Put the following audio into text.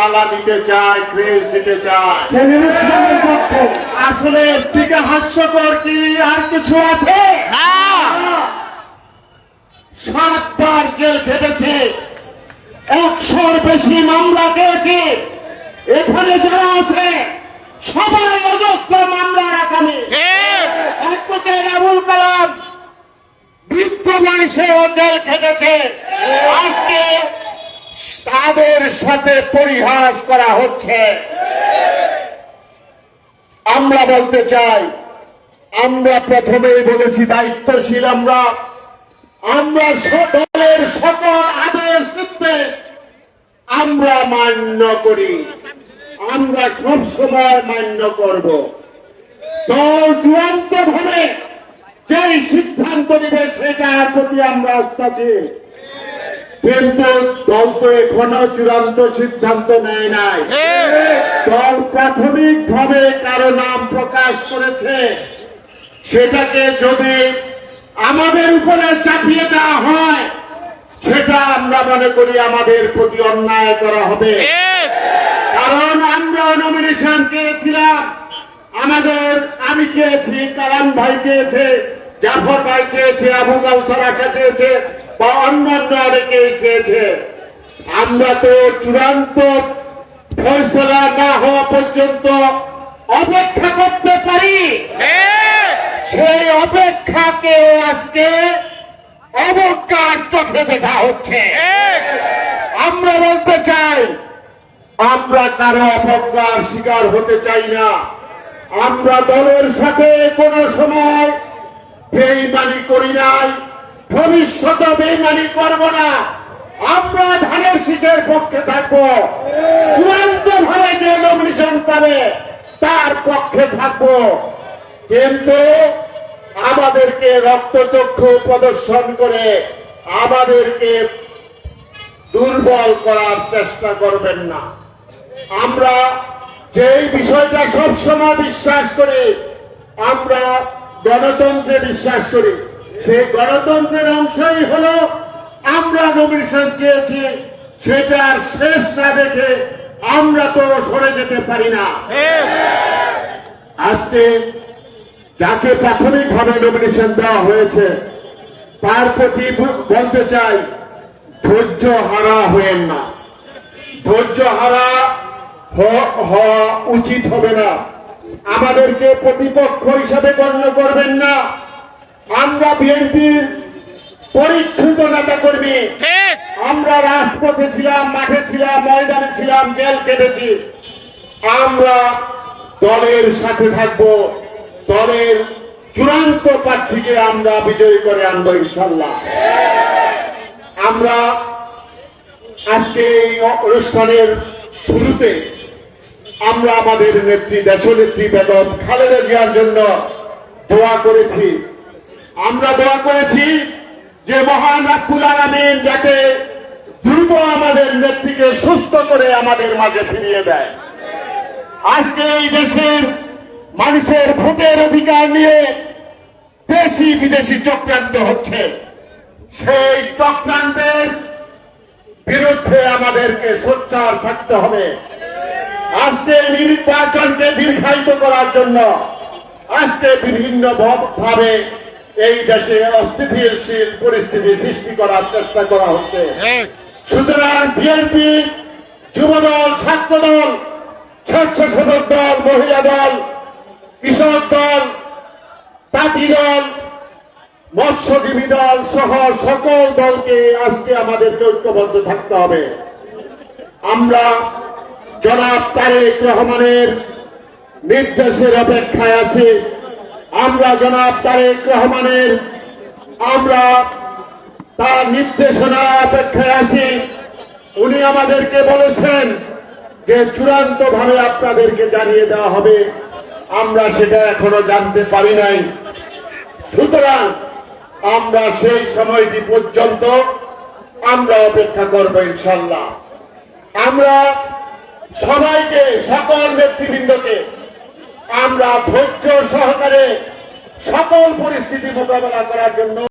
মালা দিতে চায় ক্রেজ দিতে চায়। আসলে থেকে হাস্যকর কি? আর কিছু আছে? সাতবার জেল খেটেছে। একশোর বেশি মামলা পেয়েছে এখানে যারা আছে সবাই অজস্র মামলার আসামি। অ্যাডভোকেট আবুল কালাম বৃদ্ধ মানুষেও জেল খেটেছে। আজকে সাথে পরিহাস করা হচ্ছে। আমরা বলতে চাই, আমরা প্রথমেই বলেছি দায়িত্বশীল আমরা। আমরা স- দলের সকল আদেশ আমরা মান্য করি। আমরা সব সময় মান্য করব। দল চূড়ান্ত ভাবে যেই সিদ্ধান্ত নিবে সেটার প্রতি আমরা আস্থাছি কিন্তু দল তো এখনও চূড়ান্ত সিদ্ধান্ত নেয় নাই। দল প্রাথমিক ভাবে কারও নাম প্রকাশ করেছে। সেটাকে যদি আমাদের উপরে চাপিয়ে দেওয়া হয় সেটা আমরা মনে করি আমাদের প্রতি অন্যায় করা হবে। কারণ আমরা নমিনেশন চেয়েছিলাম। আমাদের আমি চেয়েছি কালাম ভাই চেয়েছে জাফর ভাই চেয়েছে আবু কাউসার আশা চেয়েছে। বা অন্যান্য চেয়েছে আমরা তো চূড়ান্ত ফয়সলা না হওয়া পর্যন্ত অপেক্ষা করতে পারি। সেই অপেক্ষাকে আজকে অবজ্ঞার চোখে দেখা হচ্ছে। আমরা বলতে চাই, আমরা কারও অবজ্ঞার শিকার হতে চাই না। আমরা দলের সাথে কোন সময় বেইমানি করি নাই। ভবিষ্যতে বেইমানি করব না। আমরা ধানের শীতের পক্ষে থাকব। চূড়ান্ত ভাবে যে নমিনেশন পাবে, তার পক্ষে থাকব। কিন্তু আমাদেরকে রক্তচক্ষু প্রদর্শন করে আমাদেরকে দুর্বল করার চেষ্টা করবেন না। আমরা যেই বিষয়টা সবসময় বিশ্বাস করি, আমরা গণতন্ত্রে বিশ্বাস করি। সেই গণতন্ত্রের অংশই হলো আমরা নমিনেশন চেয়েছি সেটার শেষ না দেখে আমরা তো সরে যেতে পারি না। আজকে যাকে প্রাথমিকভাবে নমিনেশন দেওয়া হয়েছে, তার প্রতি বলতে চাই, ধৈর্য হারা হয়েন না। ধৈর্য হারা হওয়া উচিত হবে না। আমাদেরকে প্রতিপক্ষ হিসাবে গণ্য করবেন না। আমরা বিএনপির পরীক্ষিত নেতা কর্মী। আমরা রাজপথে ছিলাম মাঠে ছিলাম ময়দানে ছিলাম জেল কেটেছি। আমরা দলের সাথে থাকব। দলের চূড়ান্ত প্রার্থীকে আমরা বিজয়ী করে আনব ইনশাল্লাহ। আমরা আজকে এই অনুষ্ঠানের শুরুতে আমরা আমাদের নেত্রী দেশনেত্রী বেগম খালেদা জিয়ার জন্য দোয়া করেছি। আমরা দোয়া করেছি যে মহান রাব্বুল আলামিন যাতে দ্রুত আমাদের নেত্রীকে সুস্থ করে আমাদের মাঝে ফিরিয়ে দেয়। আজকে এই দেশের মানুষের ভোটের অধিকার নিয়ে দেশি বিদেশি চক্রান্ত হচ্ছে। সেই চক্রান্তের বিরুদ্ধে আমাদেরকে সোচ্চার থাকতে হবে। আজকে নির্বাচনকে দীর্ঘায়িত করার জন্য আজকে বিভিন্ন ভাবে এই দেশে অস্থিতিশীল পরিস্থিতি সৃষ্টি করার চেষ্টা করা হচ্ছে। সুতরাং বিএনপি যুবদল ছাত্রদল স্বেচ্ছাসেবক দল মহিলা দল কৃষক দল তাঁতি দল মৎস্যজীবী দল সহ সকল দলকে আজকে আমাদেরকে ঐক্যবদ্ধ থাকতে হবে। আমরা জনাব তারেক রহমানের নির্দেশের অপেক্ষায় আছি। আমরা জনাব তারেক রহমানের, আমরা তার নির্দেশনা অপেক্ষায় আছি। উনি আমাদেরকে বলেছেন যে চূড়ান্ত ভাবে আপনাদেরকে জানিয়ে দেওয়া হবে। আমরা সেটা এখনও জানতে পারি নাই। সুতরাং আমরা সেই সময়টি পর্যন্ত আমরা অপেক্ষা করব ইনশাল্লাহ আমরা সবাইকে, সকল নেতৃবৃন্দকে আমরা ধৈর্য সহকারে সকল পরিস্থিতি মোকাবেলা করার জন্য